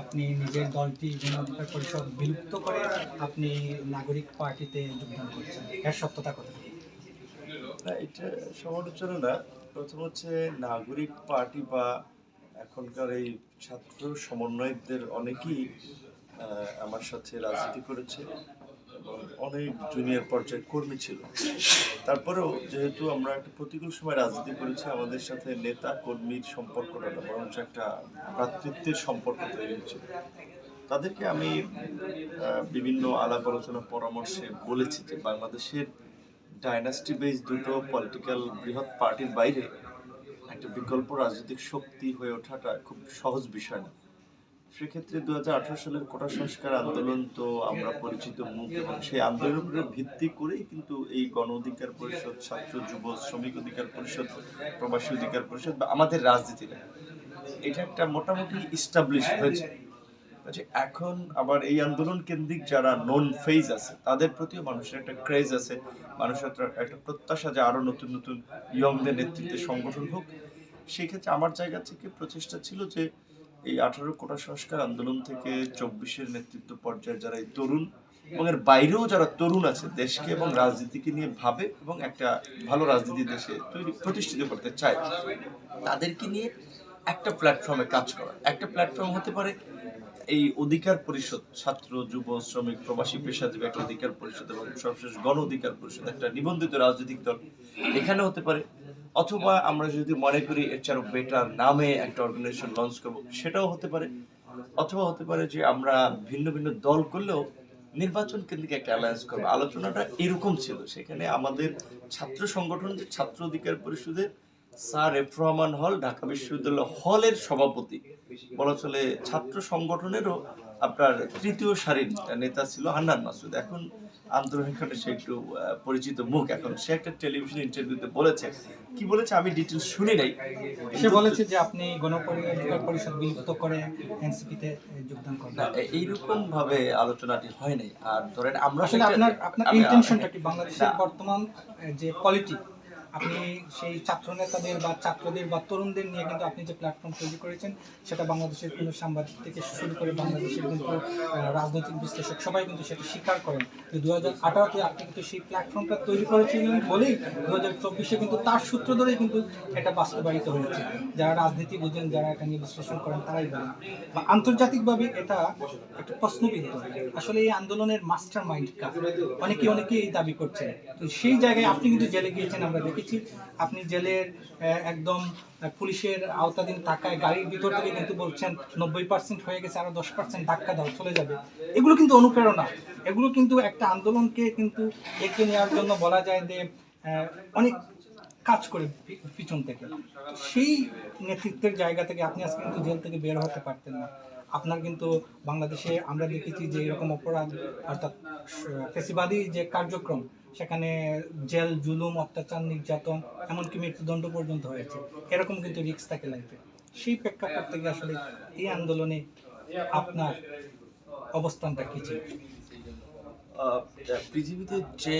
আপনি নিজের দলটি গণ পরিষদ বিলুপ্ত করে আপনি নাগরিক পার্টিতে যোগদান করছেন। এর সত্যতা কথা না, এটা সমালোচনা না প্রথম হচ্ছে নাগরিক পার্টি বা এখনকার এই ছাত্র সমন্বয়কদের অনেকেই আমার সাথে রাজনীতি করেছে। অনেক জুনিয়র পর্যায়ের কর্মী ছিল। তারপরেও যেহেতু আমরা একটা প্রতিকূল সময় রাজনীতি করেছি, আমাদের সাথে নেতা কর্মীর সম্পর্কটা বরঞ্চ একটা ভ্রাতৃত্বের সম্পর্ক তৈরি হয়েছিল। তাদেরকে আমি বিভিন্ন আলাপ আলোচনা পরামর্শে বলেছি যে বাংলাদেশের ডাইনাস্টি বেস দুটো পলিটিক্যাল বৃহৎ পার্টির বাইরে একটা বিকল্প রাজনৈতিক শক্তি হয়ে ওঠাটা খুব সহজ বিষয় না। সেক্ষেত্রে দু হাজার আঠারো সালের কোটা সংস্কার আন্দোলন তো আমরা পরিচিত মুখ এবং সেই আন্দোলনের ভিত্তি করেই কিন্তু এই গণ অধিকার পরিষদ, ছাত্র, যুব, শ্রমিক অধিকার পরিষদ, প্রবাসী অধিকার পরিষদ বা আমাদের রাজনীতিটা, এটা একটা মোটামুটি ইস্টাবলিশ হয়েছে। এখন আবার এই আন্দোলন কেন্দ্রিক যারা নন ফেজ আছে, তাদের প্রতিও মানুষের একটা ক্রেজ আছে। মানুষের একটা প্রত্যাশা যে আরও নতুন নতুন ইয়ংদের নেতৃত্বে সংগঠন হোক। সেক্ষেত্রে আমার জায়গা থেকে প্রচেষ্টা ছিল যে এই আঠারো কোটা সংস্কার আন্দোলন থেকে চব্বিশের নেতৃত্ব পর্যায়ে যারা এই তরুণ এবং এর বাইরেও যারা তরুণ আছে, দেশকে এবং রাজনীতিকে নিয়ে ভাবে এবং একটা ভালো রাজনীতি দেশে তৈরি, প্রতিষ্ঠিত করতে চায়, তাদেরকে নিয়ে একটা প্ল্যাটফর্মে কাজ করা। একটা প্ল্যাটফর্ম হতে পারে এই অধিকার পরিষদ, ছাত্র, যুব, শ্রমিক, প্রবাসী, পেশাজীবী একটা অধিকার পরিষদ এবং সর্বশেষ গণ অধিকার পরিষদ একটা নিবন্ধিত রাজনৈতিক দল এখানে হতে পারে। অথবা আমরা যদি মনে করি এর চেয়ে বেটার নামে একটা অর্গানাইজেশন লঞ্চ করব, সেটাও হতে পারে। অথবা হতে পারে যে আমরা ভিন্ন ভিন্ন দল করলেও নির্বাচন কেন্দ্রিক একটা অ্যালায়েন্স করব। আলোচনাটা এরকম ছিল। সেখানে আমাদের ছাত্র সংগঠন যে ছাত্র অধিকার পরিষদের স্যার এফ রহমান হল ঢাকা বিশ্ববিদ্যালয় হলের সভাপতি। বলা চলে ছাত্র সংগঠনেরও আপনার তৃতীয় সারির নেতা ছিল হান্নান মাসুদ। এখন আন্দোলনের সে একটু পরিচিত মুখ এখন। সে একটা টেলিভিশন ইন্টারভিউতে বলেছে। কি বলেছে আমি ডিটেলস শুনি নাই। সে বলেছে যে আপনি গণ পরিষদ বিলুপ্ত করে এনসিপিতে যোগদান করেন এইরকম ভাবে আলোচনাটি হয় নাই। আর ধরেন আমরা আপনার আপনার ইন্টেনশনটা কি? বাংলাদেশের বর্তমান যে পলিটিক আপনি সেই ছাত্র নেতাদের বা ছাত্রদের বা তরুণদের নিয়ে কিন্তু আপনি যে প্ল্যাটফর্ম তৈরি করেছেন, সেটা বাংলাদেশের কোনো সাংবাদিক থেকে শুরু করে বাংলাদেশের কিন্তু রাজনৈতিক বিশ্লেষক সবাই কিন্তু সেটা স্বীকার করেন যে দু হাজার আঠারোতে আপনি কিন্তু সেই প্ল্যাটফর্মটা তৈরি করেছিলেন বলেই দু হাজার চব্বিশে কিন্তু তার সূত্র ধরেই কিন্তু এটা বাস্তবায়িত হয়েছে। যারা রাজনীতি বুঝেন, যারা এটা নিয়ে বিশ্লেষণ করেন, তারাই বলেন। বা আন্তর্জাতিকভাবে এটা একটা প্রশ্নবিদ্ধ। আসলে এই আন্দোলনের মাস্টার মাইন্ড কাজ অনেকে অনেকেই এই দাবি করছেন। তো সেই জায়গায় আপনি কিন্তু জেলে গিয়েছেন, আমরা দেখেছি। আপনি জেলের একদম পুলিশের আওতাধীন থাকায় গাড়ির ভিতর থেকে কিন্তু বলছেন নব্বই পার্সেন্ট হয়ে গেছে, আরও দশ পার্সেন্ট ধাক্কা দাও, চলে যাবে। এগুলো কিন্তু অনুপ্রেরণা। এগুলো কিন্তু একটা আন্দোলনকে কিন্তু এগিয়ে নেওয়ার জন্য বলা যায় যে অনেক কাজ করে পিছন থেকে। সেই নেতৃত্বের জায়গা থেকে আপনি আজকে কিন্তু জেল থেকে বের হতে পারতেন না। আপনার কিন্তু বাংলাদেশে আমরা দেখেছি যে এরকম অপরাধ অর্থাৎ ফেসিবাদী যে কার্যক্রম সেখানে জেল জুলুম অত্যাচার নির্যাতন এমনকি মৃত্যুদণ্ড পর্যন্ত হয়েছে। এরকম কিন্তু রিস্ক থাকে লাইফে। সেই প্রেক্ষাপট থেকে আসলে এই আন্দোলনে আপনার অবস্থানটা কি ছিল? পৃথিবীতে যে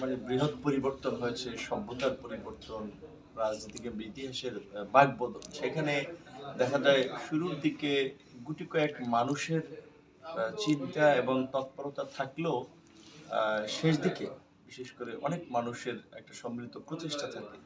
মানে বৃহৎ পরিবর্তন হয়েছে সভ্যতার পরিবর্তন রাজনীতিকে ইতিহাসের আহ, সেখানে দেখা যায় শুরুর দিকে গুটি কয়েক মানুষের চিন্তা এবং তৎপরতা থাকলেও শেষ দিকে বিশেষ করে অনেক মানুষের একটা সম্মিলিত প্রচেষ্টা থাকে।